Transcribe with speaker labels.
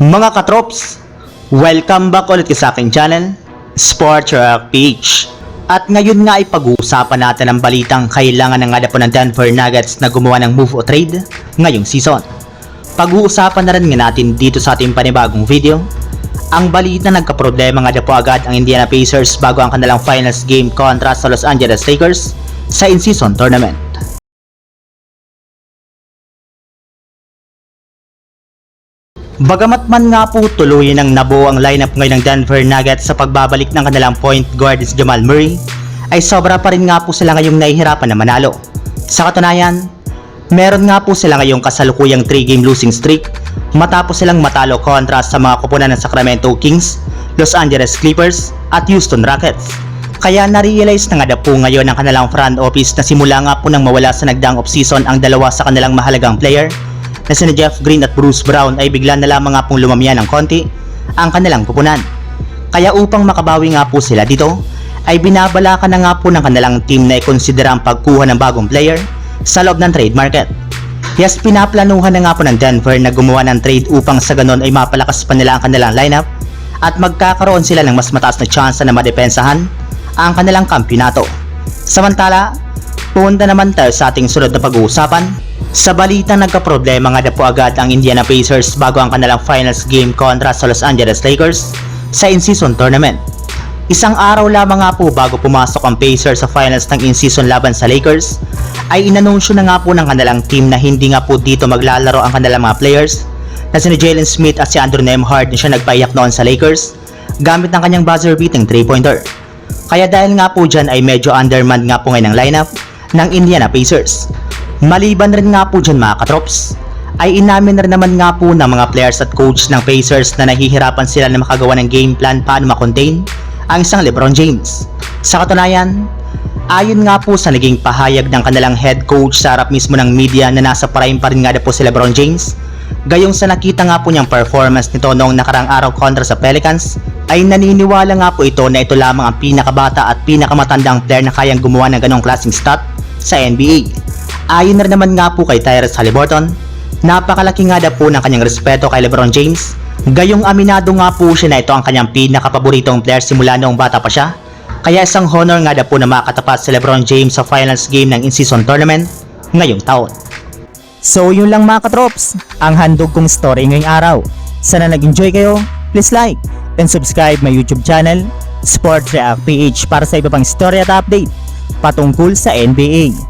Speaker 1: Mga katrops, welcome back ulit sa aking channel, Sports Rock Peach. At ngayon nga ay pag-uusapan natin ang balitang kailangan na nga na po ng Denver Nuggets na gumawa ng move o trade ngayong season. Pag-uusapan na rin nga natin dito sa ating panibagong video, ang balita nagkaproblema nga na po agad ang Indiana Pacers bago ang kanilang finals game kontra sa Los Angeles Lakers sa in-season tournament. Bagamat man nga po tuloy ng nabuo ang lineup ngayon ng Denver Nuggets sa pagbabalik ng kanilang point guard si Jamal Murray, ay sobra pa rin nga po sila ngayong nahihirapan na manalo. Sa katunayan, meron nga po sila ngayong kasalukuyang 3-game losing streak matapos silang matalo kontra sa mga kupunan ng Sacramento Kings, Los Angeles Clippers at Houston Rockets. Kaya na-realize na nga na po ngayon ng kanilang front office na simula nga po nang mawala sa nagdaang offseason ang dalawa sa kanilang mahalagang player na sina Jeff Green at Bruce Brown ay bigla na lamang nga pong lumamya ng konti ang kanilang kupunan. Kaya upang makabawi nga po sila dito, ay binabalakan na nga po ng kanilang team na ikonsidera ang pagkuha ng bagong player sa loob ng trade market. Yes, pinaplanuhan na nga po ng Denver na gumawa ng trade upang sa ganon ay mapalakas pa nila ang kanilang lineup at magkakaroon sila ng mas mataas na tsansa na madepensahan ang kanilang kampyonato. Samantala, punta naman tayo sa ating sunod na pag-uusapan. Sa balita nagka-problema nga na po agad ang Indiana Pacers bago ang kanilang finals game kontra sa Los Angeles Lakers sa in-season tournament. Isang araw lamang nga po bago pumasok ang Pacers sa finals ng in-season laban sa Lakers, ay inanunsyo na nga po ng kanilang team na hindi nga po dito maglalaro ang kanilang mga players na sina Jalen Smith at si Andrew Nembhard na siya nagpaiyak noon sa Lakers gamit ng kanyang buzzer beating 3-pointer. Kaya dahil nga po dyan ay medyo undermanned nga po ngayon ang lineup ng Indiana Pacers. Maliban rin nga po dyan mga katrops, ay inamin na rin naman nga po ng mga players at coach ng Pacers na nahihirapan sila na makagawa ng game plan paano makontain ang isang Lebron James. Sa katunayan, ayon nga po sa naging pahayag ng kanilang head coach sa harap mismo ng media na nasa prime pa rin nga na po si Lebron James, gayong sa nakita nga po niyang performance nito noong nakarang araw kontra sa Pelicans, ay naniniwala nga po ito na ito lamang ang pinakabata at pinakamatandang player na kayang gumawa ng ganong klaseng stat sa NBA. Ayon na naman nga po kay Tyrese Halliburton, napakalaki nga daw po ng kanyang respeto kay Lebron James, gayong aminado nga po siya na ito ang kanyang pinakapaboritong player simula noong bata pa siya, kaya isang honor nga daw po na makatapat si Lebron James sa finals game ng in-season tournament ngayong taon.
Speaker 2: So yun lang mga katrops, ang handog kong story ngayong araw. Sana nag-enjoy kayo, please like and subscribe my YouTube channel, Sport React PH para sa iba pang story at update patungkol sa NBA.